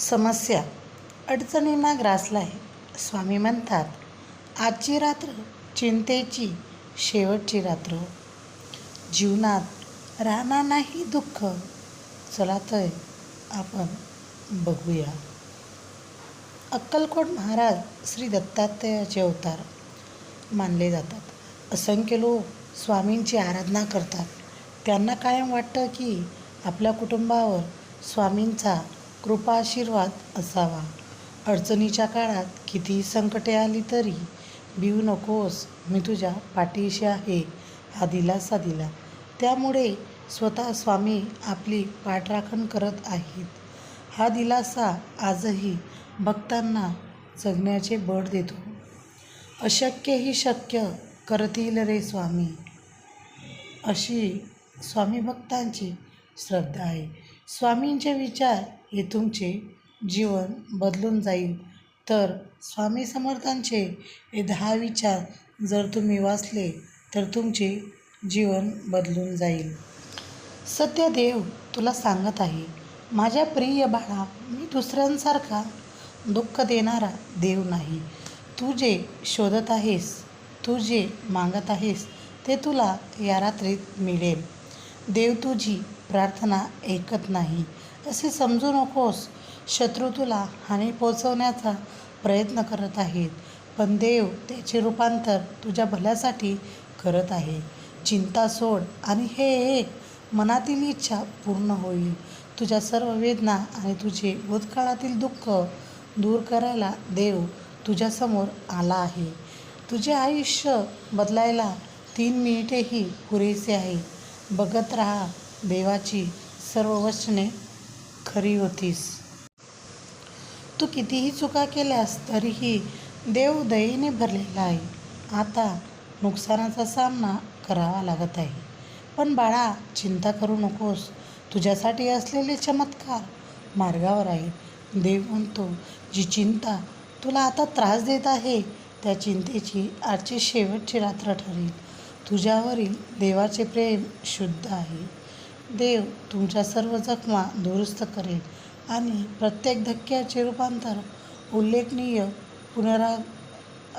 समस्या. अडचणींना ग्रासला आहे स्वामी म्हणतात. आजची रात्र चिंतेची शेवटची रात्र. जीवनात राहणार नाही दुःख. चला तर आपण बघूया. अक्कलकोट महाराज श्री दत्तात्रयाचे अवतार मानले जातात. असंख्य लोक स्वामींची आराधना करतात. त्यांना कायम वाटतं की आपल्या कुटुंबावर स्वामींचा कृपाशीर्वाद असावा. अडचणीच्या काळात किती संकटे आली तरी भिऊ नकोस मी तुझ्या पाठीशी आहे हा दिलासा दिला. त्यामुळे स्वतः स्वामी आपली पाठराखण करत आहेत. हा दिलासा आजही भक्तांना जगण्याचे बळ देतो. अशक्य ही शक्य करतील रे स्वामी. अशी स्वामी भक्तांची श्रद्धा आहे. स्वामींचे विचार हे तुमचे जीवन बदलून जाईल. तर स्वामी समर्थांचे हे दहा विचार जर तुम्ही वाचले तर तुमचे जीवन बदलून जाईल. सत्य देव तुला सांगत आहे माझ्या प्रिय बाळा मी दुसऱ्यांसारखा दुःख देणारा देव नाही. तू जे शोधत आहेस तू जे मागत आहेस ते तुला या रात्रीत मिळेल. देव तुझी प्रार्थना ऐकत नाही. असे समजू नकोस. शत्रू तुला हानी पोचवण्याचा प्रयत्न करत आहेत. पण देव त्याचे रूपांतर तुझ्या भल्यासाठी करत आहे. चिंता सोड आणि हे एक मनातील इच्छा पूर्ण होईल. तुझ्या सर्व वेदना आणि तुझे भूतकाळातील दुःख दूर करायला देव तुझ्यासमोर आला आहे. तुझे आयुष्य बदलायला तीन मिनिटेही पुरेसे आहे बघत राहा देवाची सर्व वचने खरी होतीस. तू कितीही चुका केल्यास तरीही देव दयेने भरलेला आहे. आता नुकसानाचा सामना करावा लागत आहे. पण बाळा चिंता करू नकोस. तुझ्यासाठी असलेले चमत्कार मार्गावर आहे. देव म्हणतो जी चिंता तुला आता त्रास देत आहे त्या चिंतेची आजची शेवटची रात्र ठरेल. तुझ्यावरील देवाचे प्रेम शुद्ध आहे. देव तुमच्या सर्व जखमा दुरुस्त करेल. आणि प्रत्येक धक्क्याचे रूपांतर उल्लेखनीय पुनरा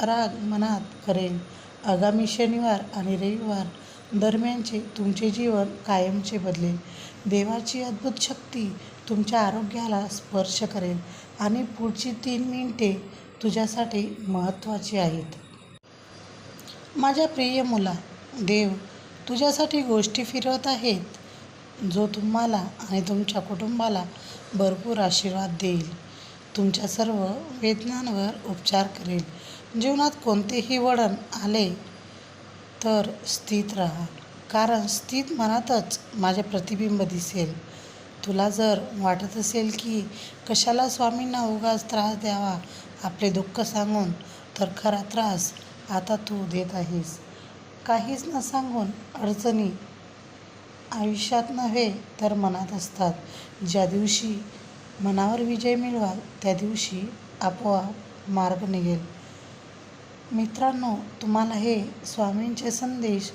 राग मनात करेल. आगामी शनिवार आणि रविवार दरम्यानचे तुमचे जीवन कायमचे बदलेल. देवाची अद्भुत शक्ती तुमच्या आरोग्याला स्पर्श करेल आणि पुढची तीन मिनिटे तुझ्यासाठी महत्त्वाची आहेत. माझ्या प्रिय मुला देव तुझ्यासाठी गोष्टी फिरवत आहेत. जो तुम्हाला आणि तुमच्या कुटुंबाला भरपूर आशीर्वाद देईल. तुमच्या सर्व वेदनांवर उपचार करेल. जीवनात कोणतेही वळण आले तर स्थित राहा. कारण स्थित मनातच माझे प्रतिबिंब दिसेल. तुला जर वाटत असेल की कशाला स्वामींना उगाच त्रास द्यावा आपले दुःख सांगून तर खरा त्रास आता तू देत आहेस. काहीच न सांगून अडचणी आयुष्यात नव्हे तर मनात असतात. ज्या दिवशी मनावर विजय मिळवाल त्या दिवशी आपोआप मार्ग निघेल. मित्रांनो तुम्हाला हे स्वामींचे संदेश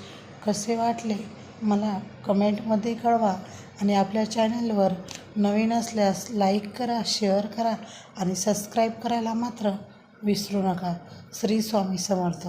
कसे वाटले? मला कमेंटमध्ये कळवा आणि आपल्या चॅनलवर नवीन असल्यास लाईक करा शेअर करा आणि सबस्क्राईब करायला मात्र विसरू नका. श्री स्वामी समर्थ.